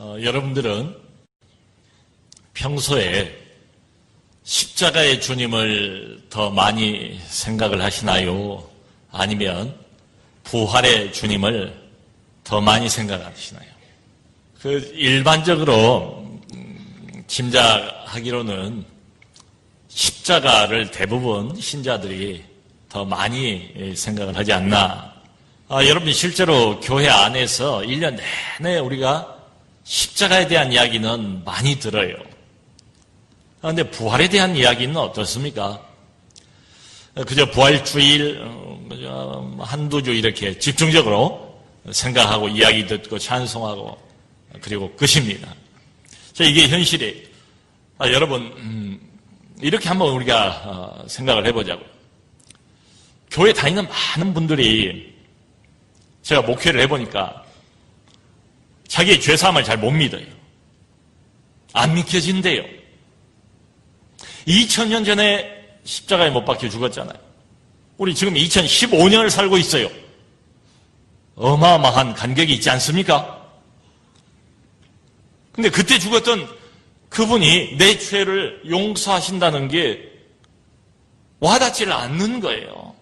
어, 여러분들은 평소에 십자가의 주님을 더 많이 생각을 하시나요? 아니면 부활의 주님을 더 많이 생각하시나요? 그 일반적으로 음, 짐작하기로는 십자가를 대부분 신자들이 더 많이 생각을 하지 않나. 아, 여러분 실제로 교회 안에서 1년 내내 우리가 십자가에 대한 이야기는 많이 들어요. 그런데 부활에 대한 이야기는 어떻습니까? 그저 부활 주일 어, 그저 한두 주 이렇게 집중적으로 생각하고 이야기 듣고 찬송하고 그리고 끝입니다. 자, 이게 현실이에요. 아, 여러분 음, 이렇게 한번 우리가 어, 생각을 해보자고. 교회 다니는 많은 분들이 제가 목회를 해보니까 자기의 죄사함을 잘 못 믿어요. 안 믿겨진대요. 2000년 전에 십자가에 못 박혀 죽었잖아요. 우리 지금 2015년을 살고 있어요. 어마어마한 간격이 있지 않습니까? 근데 그때 죽었던 그분이 내 죄를 용서하신다는 게 와닿지를 않는 거예요.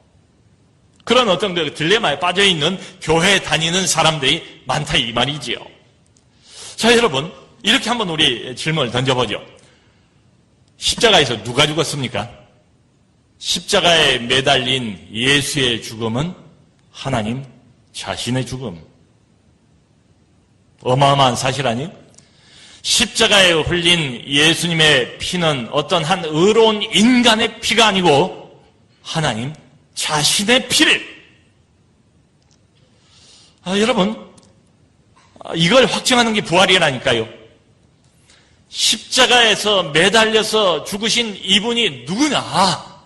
그런 어떤 그 딜레마에 빠져 있는 교회 다니는 사람들이 많다 이 말이지요. 자, 여러분, 이렇게 한번 우리 질문을 던져보죠. 십자가에서 누가 죽었습니까? 십자가에 매달린 예수의 죽음은 하나님 자신의 죽음. 어마어마한 사실 아니에요? 십자가에 흘린 예수님의 피는 어떤 한 의로운 인간의 피가 아니고 하나님 자신의 피를. 아, 여러분, 아, 이걸 확정하는 게 부활이라니까요. 십자가에서 매달려서 죽으신 이분이 누구냐?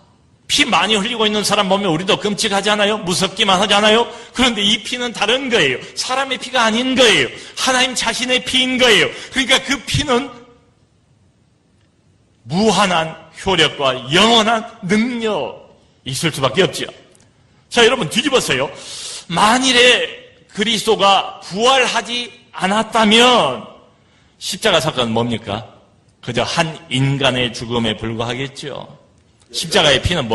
피 많이 흘리고 있는 사람 보면 우리도 끔찍하잖아요? 무섭기만 하잖아요? 그런데 이 피는 다른 거예요. 사람의 피가 아닌 거예요. 하나님 자신의 피인 거예요. 그러니까 그 피는 무한한 효력과 영원한 능력 있을 수밖에 없지요. 자, 여러분 뒤집었어요. 만일에 그리스도가 부활하지 않았다면 십자가 사건은 뭡니까? 그저 한 인간의 죽음에 불과하겠죠. 십자가의 피는 뭐